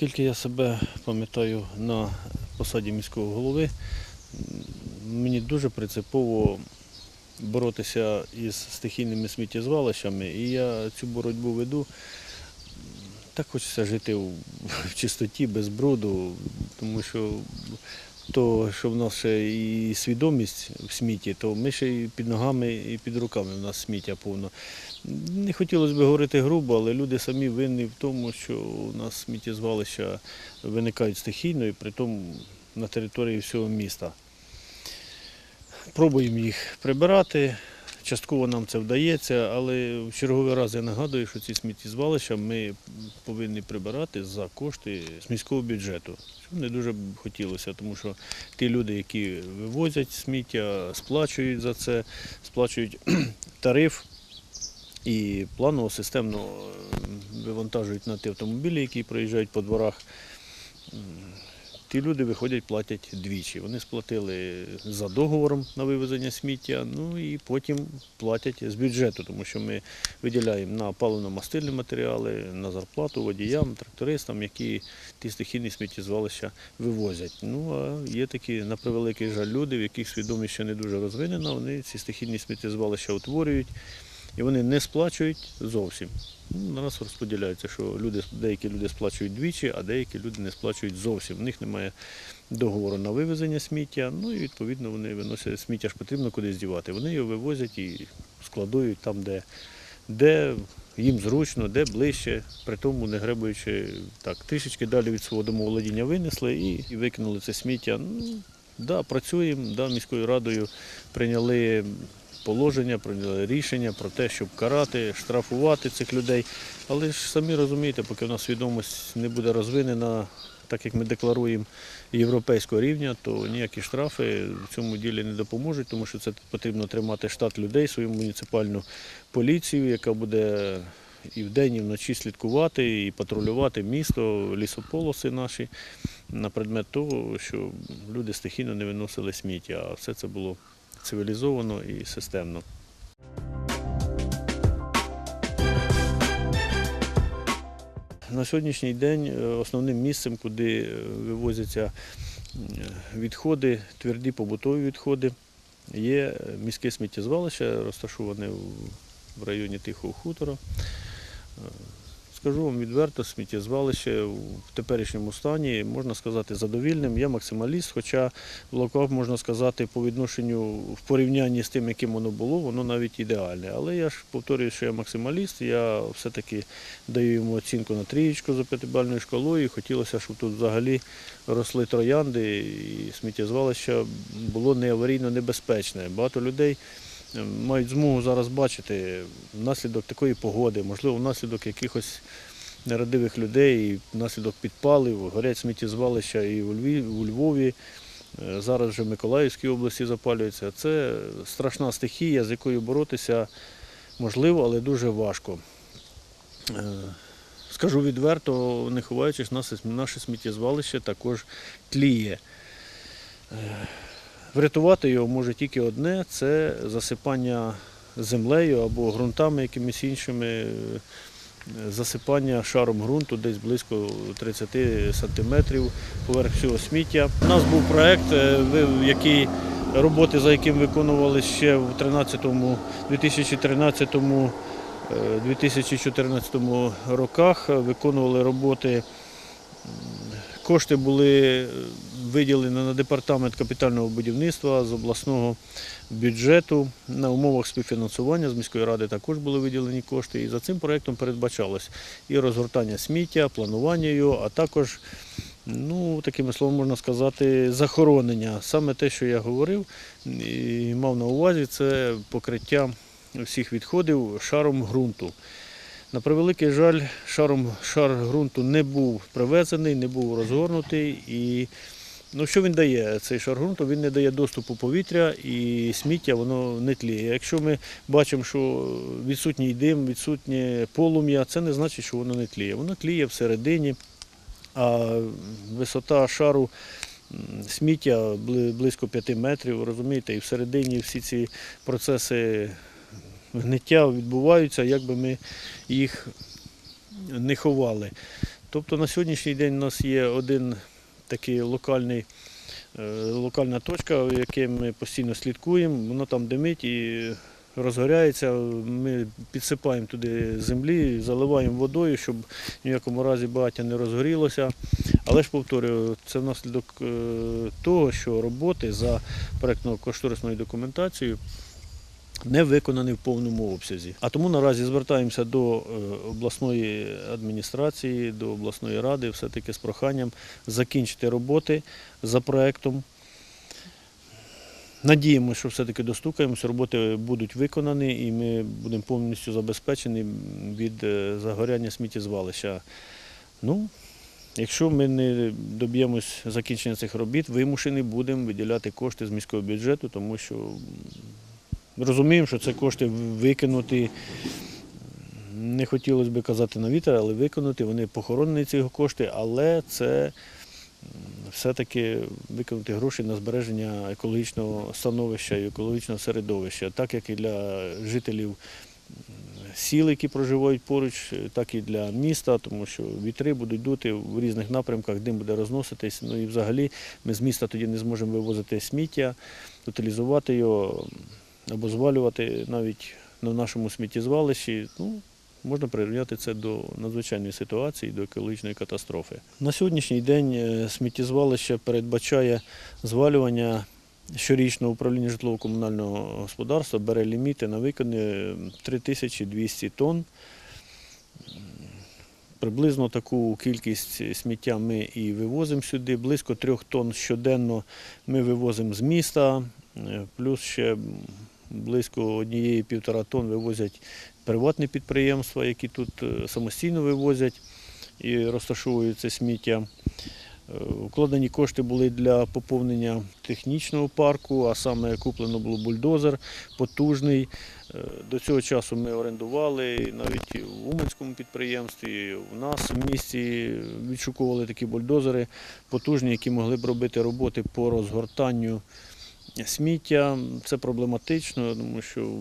Оскільки я себе пам'ятаю на посаді міського голови, мені дуже принципово боротися із стихійними сміттєзвалищами, і я цю боротьбу веду. Так хочеться жити в, чистоті, без бруду, тому що то, що в нас ще і свідомість в смітті, то ми ще і під ногами, і під руками в нас сміття повно. Не хотілося б говорити грубо, але люди самі винні в тому, що у нас сміттєзвалища виникають стихійно і при тому на території всього міста. Пробуємо їх прибирати. Частково нам це вдається, але в черговий раз я нагадую, що ці сміттєзвалища ми повинні прибирати за кошти з міського бюджету. Що не дуже б хотілося, тому що ті люди, які вивозять сміття, сплачують за це, сплачують тариф і планово системно вивантажують на ті автомобілі, які проїжджають по дворах. Ті люди виходять, платять двічі. Вони сплатили за договором на вивезення сміття, ну і потім платять з бюджету, тому що ми виділяємо на паливно-мастильні матеріали, на зарплату водіям, трактористам, які ті стихійні сміттєзвалища вивозять. Ну а є такі, на превеликий жаль, люди, в яких свідомість ще не дуже розвинена, вони ці стихійні сміттєзвалища утворюють і вони не сплачують зовсім. Ну, на нас розподіляється, що люди, деякі люди сплачують двічі, а деякі люди не сплачують зовсім. В них немає договору на вивезення сміття, ну і відповідно вони виносять сміття ж потрібно кудись дівати. Вони його вивозять і складують там, де, де їм зручно, де ближче, при тому не гребуючи так, трішечки далі від свого домоволодіння винесли і, і викинули це сміття. Ну, да, працюємо, да, міською радою прийняли положення, прийняли рішення про те, щоб карати, штрафувати цих людей. Але ж самі розумієте, поки в нас свідомість не буде розвинена, так як ми декларуємо європейського рівня, то ніякі штрафи в цьому ділі не допоможуть, тому що це потрібно тримати штат людей, свою муніципальну поліцію, яка буде і вдень, і вночі слідкувати, і патрулювати місто, лісополоси наші на предмет того, що люди стихійно не виносили сміття, а все це було цивілізовано і системно. На сьогоднішній день е, основним місцем, куди е, вивозяться відходи, тверді побутові відходи, є е, міське сміттєзвалище, розташоване в- в районі Тихого хутора. Скажу вам відверто, сміттєзвалище в теперішньому стані, можна сказати, задовільним. Я максималіст, хоча в локах, можна сказати, по відношенню в порівнянні з тим, яким воно було, воно навіть ідеальне. Але я ж повторюю, що я максималіст, я все-таки даю йому оцінку на трієчку за п'ятибальною шкалою. І хотілося, щоб тут взагалі росли троянди і сміттєзвалище було не аварійно небезпечне. Багато людей мають змогу зараз бачити внаслідок такої погоди, можливо, внаслідок якихось нерадивих людей, внаслідок підпалів, горять сміттєзвалища і у Львові, у Львові. е, Зараз вже в Миколаївській області запалюється. Це страшна стихія, з якою боротися можливо, але дуже важко. Е, Скажу відверто, не ховаючись, наше сміттєзвалище також тліє. Е, Врятувати його може тільки одне це засипання землею або ґрунтами якимись іншими, е, засипання шаром ґрунту десь близько 30 сантиметрів поверх всього сміття. У нас був проєкт, е, який роботи за яким виконували ще в 2013 е, 2014 роках, виконували роботи Кошти були виділені на департамент капітального будівництва з обласного бюджету на умовах співфінансування з міської ради також були виділені кошти. І за цим проєктом передбачалось і розгортання сміття, планування його, а також, ну, такими словами можна сказати, захоронення. Саме те, що я говорив і мав на увазі, це покриття всіх відходів шаром ґрунту. На превеликий жаль, шаром, шар ґрунту не був привезений, не був розгорнутий. І ну, що він дає? Цей шар ґрунту він не дає доступу повітря і сміття воно не тліє. Якщо ми бачимо, що відсутній дим, відсутнє полум'я, це не значить, що воно не тліє. Воно тліє всередині, а висота шару сміття близько 5 метрів, розумієте, і всередині всі ці процеси гниття відбуваються, як би ми їх не ховали. Тобто на сьогоднішній день у нас є один такий локальний, е, локальна точка, в якій ми постійно слідкуємо, воно там димить і розгоряється. Ми підсипаємо туди землі, заливаємо водою, щоб в ніякому разі багаття не розгорілося. Але ж повторюю, це внаслідок е, того, що роботи за проєктно-кошторисною документацією не виконані в повному обсязі. А тому наразі звертаємося до е, обласної адміністрації, до обласної ради, все-таки з проханням закінчити роботи за проектом. Надіємося, що все-таки достукаємося, роботи будуть виконані і ми будемо повністю забезпечені від е, загоряння сміттєзвалища. Ну, якщо ми не доб'ємось закінчення цих робіт, вимушені будемо виділяти кошти з міського бюджету, тому що розуміємо, що це кошти викинути. Не хотілося б казати на вітер, але виконати. Вони похоронені ці кошти, але це все-таки виконати гроші на збереження екологічного становища і екологічного середовища, так як і для жителів сіл, які проживають поруч, так і для міста, тому що вітри будуть дути в різних напрямках, дим буде розноситись. Ну і взагалі ми з міста тоді не зможемо вивозити сміття, утилізувати його або звалювати навіть на нашому сміттєзвалищі. Ну, Можна прирівняти це до надзвичайної ситуації, до екологічної катастрофи. На сьогоднішній день е, сміттєзвалище передбачає звалювання щорічно управління житлово-комунального господарства бере ліміти на виконання 3200 тонн. Приблизно таку кількість сміття ми і вивозимо сюди. Близько трьох тонн щоденно ми вивозимо з міста, е, плюс ще близько однієї півтора тонн вивозять приватні підприємства, які тут е, самостійно вивозять і розташовують це сміття. Е, Вкладені кошти були для поповнення технічного парку, а саме куплено було бульдозер потужний. Е, До цього часу ми орендували навіть в Уманському підприємстві, у нас в місті відшукували такі бульдозери потужні, які могли б робити роботи по розгортанню сміття. Це проблематично, тому що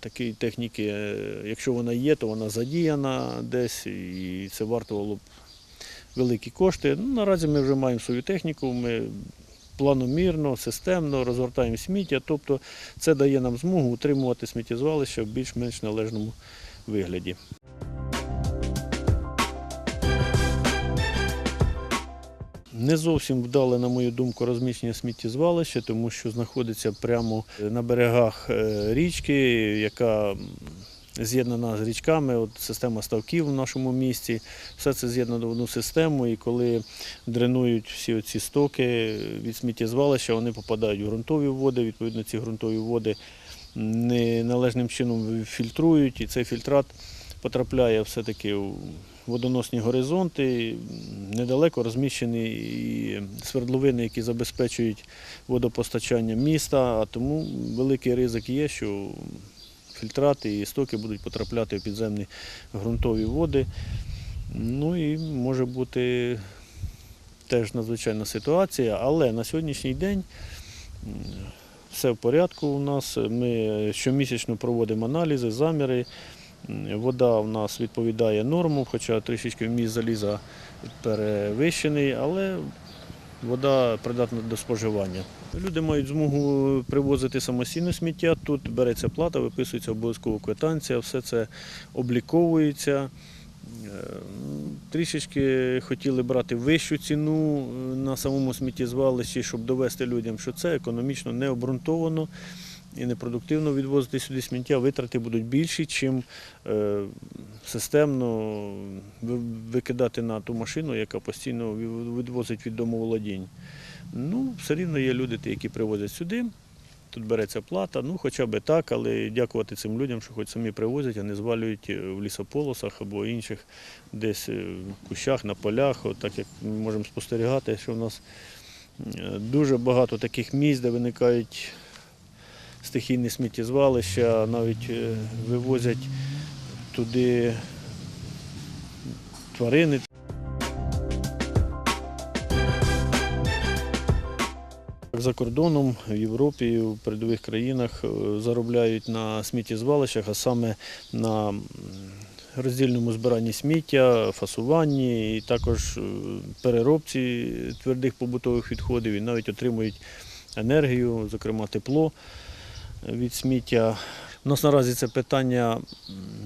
такої техніки, е, якщо вона є, то вона задіяна десь, і це вартувало б великі кошти. Ну, наразі ми вже маємо свою техніку. Ми планомірно, системно розгортаємо сміття, тобто це дає нам змогу утримувати сміттєзвалище в більш-менш належному вигляді. Не зовсім вдале, на мою думку, розміщення сміттєзвалища, тому що знаходиться прямо на берегах е, річки, яка з'єднана з річками, от система ставків в нашому місті. Все це з'єднано в одну систему, і коли дренують всі ці стоки від сміттєзвалища, вони попадають в ґрунтові води. Відповідно, ці ґрунтові води неналежним чином фільтрують, і цей фільтрат потрапляє все-таки водоносні горизонти. Недалеко розміщені і свердловини, які забезпечують водопостачання міста, а тому великий ризик є, що фільтрати і стоки будуть потрапляти в підземні ґрунтові води. Ну і може бути теж надзвичайна ситуація, але на сьогоднішній день все в порядку у нас. Ми щомісячно проводимо аналізи, заміри. Вода у нас відповідає нормам, хоча трішечки вміст заліза перевищений, але вода придатна до споживання. Люди мають змогу привозити самостійно сміття. Тут береться плата, виписується обов'язково квитанція, все це обліковується. Е, Трішечки хотіли брати вищу ціну е, на самому сміттєзвалищі, щоб довести людям, що це економічно не обґрунтовано і непродуктивно відвозити сюди сміття. Витрати будуть більші, чим е, системно викидати на ту машину, яка постійно відвозить від домоволодінь. Ну, все рівно є люди, які привозять сюди. Тут береться плата, ну хоча б так, але дякувати цим людям, що хоч самі привозять, а не звалюють е, в лісополосах або інших десь е, в кущах, на полях. От так як ми можемо спостерігати, що в нас е, дуже багато таких місць, де виникають стихійні сміттєзвалища, навіть е, вивозять туди тварини. За кордоном в Європі, в передових країнах е, заробляють на сміттєзвалищах, а саме на роздільному збиранні сміття, фасуванні і також е, переробці твердих побутових відходів і навіть отримують енергію, зокрема тепло від сміття. У нас наразі це питання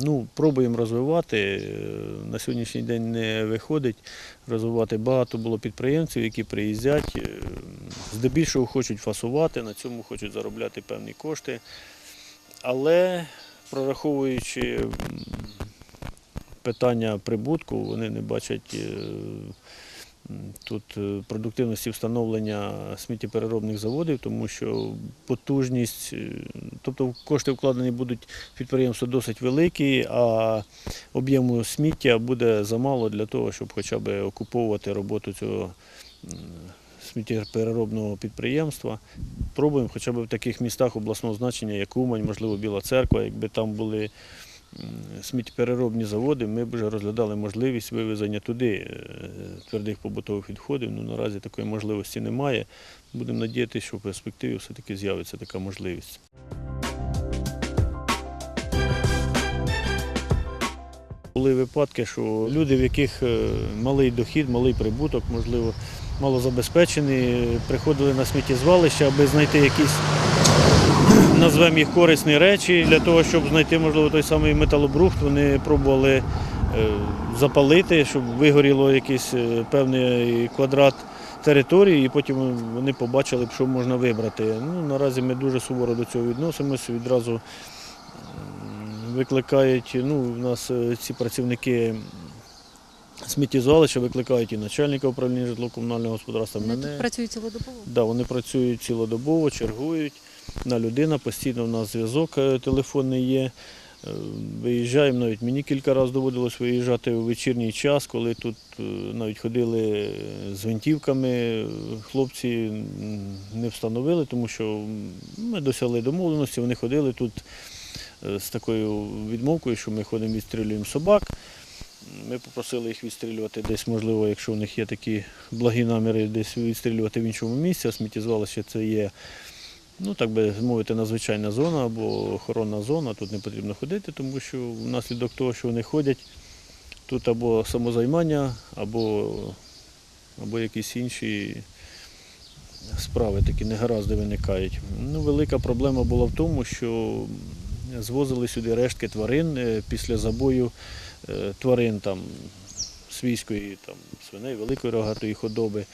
ну, пробуємо розвивати. Е, На сьогоднішній день не виходить розвивати. Багато було підприємців, які приїздять, е, здебільшого хочуть фасувати, на цьому хочуть заробляти певні кошти. Але прораховуючи питання прибутку, вони не бачать е, тут е, продуктивності встановлення сміттєпереробних заводів, тому що потужність, е, тобто кошти вкладені будуть в підприємство досить великі, а об'єму сміття буде замало для того, щоб хоча б окуповувати роботу цього сміттєпереробного підприємства. Пробуємо хоча б в таких містах обласного значення, як Умань, можливо, Біла Церква, якби там були сміттєпереробні заводи, ми б вже розглядали можливість вивезення туди е, твердих побутових відходів. Ну, наразі такої можливості немає. Будемо надіятися, що в перспективі все-таки з'явиться така можливість. Були випадки, що люди, в яких е, малий дохід, малий прибуток, можливо, малозабезпечені, приходили на сміттєзвалище, аби знайти якісь, назвемо їх корисні речі. Для того, щоб знайти, можливо, той самий металобрухт, вони пробували е, запалити, щоб вигоріло якийсь е, певний квадрат території, і потім вони побачили, що можна вибрати. Ну, наразі ми дуже суворо до цього відносимося. Відразу викликають, ну, у нас е, ці працівники сміттєзвалища викликають і начальника управління житлово-комунального господарства. Вони мене. тут працюють цілодобово. Да, вони працюють цілодобово, чергують. На людина, постійно в нас зв'язок е, телефонний є. Е, Виїжджаємо, навіть мені кілька разів доводилось виїжджати у вечірній час, коли тут е, навіть ходили з гвинтівками. Хлопці не встановили, тому що ми досягли домовленості, вони ходили тут з такою відмовкою, що ми ходимо відстрілюємо собак. Ми попросили їх відстрілювати десь, можливо, якщо у них є такі благі наміри, десь відстрілювати в іншому місці, а сміттєзвалище це є, ну так би мовити, надзвичайна зона або охоронна зона. Тут не потрібно ходити, тому що внаслідок того, що вони ходять, тут або самозаймання, або, або якісь інші справи такі негаразди виникають. Ну, велика проблема була в тому, що звозили сюди рештки тварин е, після забою е, тварин там свійської, там, свиней, великої рогатої худоби.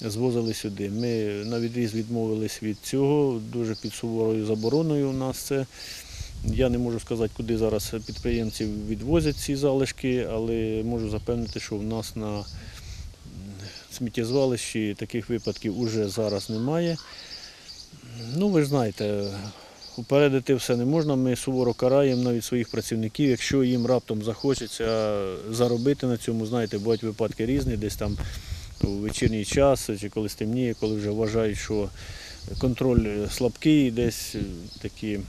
Звозили сюди. Ми на відріз відмовились від цього, дуже під суворою забороною у нас це. Я не можу сказати, куди зараз підприємці відвозять ці залишки, але можу запевнити, що в нас на сміттєзвалищі таких випадків уже зараз немає. Ну, ви ж знаєте, упередити все не можна. Ми суворо караємо навіть своїх працівників, якщо їм раптом захочеться заробити на цьому, знаєте, бувають випадки різні, десь там у вечірній час чи коли стемніє, коли вже вважають, що контроль слабкий, десь е, такі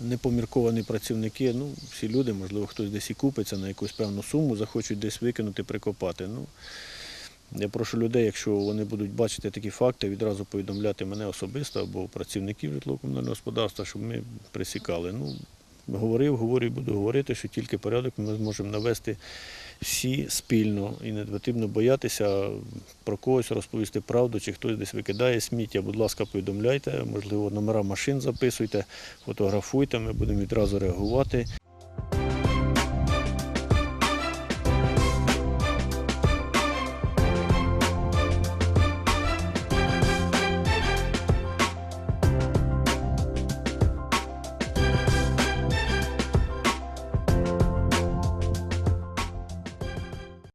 непомірковані працівники, ну, всі люди, можливо, хтось десь і купиться на якусь певну суму, захочуть десь викинути, прикопати. Ну, я прошу людей, якщо вони будуть бачити такі факти, відразу повідомляти мене особисто або працівників житлово-комунального господарства, щоб ми присікали. Ну, говорив, говорю і буду говорити, що тільки порядок ми зможемо навести всі спільно і не потрібно боятися про когось розповісти правду, чи хтось десь викидає сміття. Будь ласка, повідомляйте, можливо, номера машин записуйте, фотографуйте, ми будемо відразу реагувати.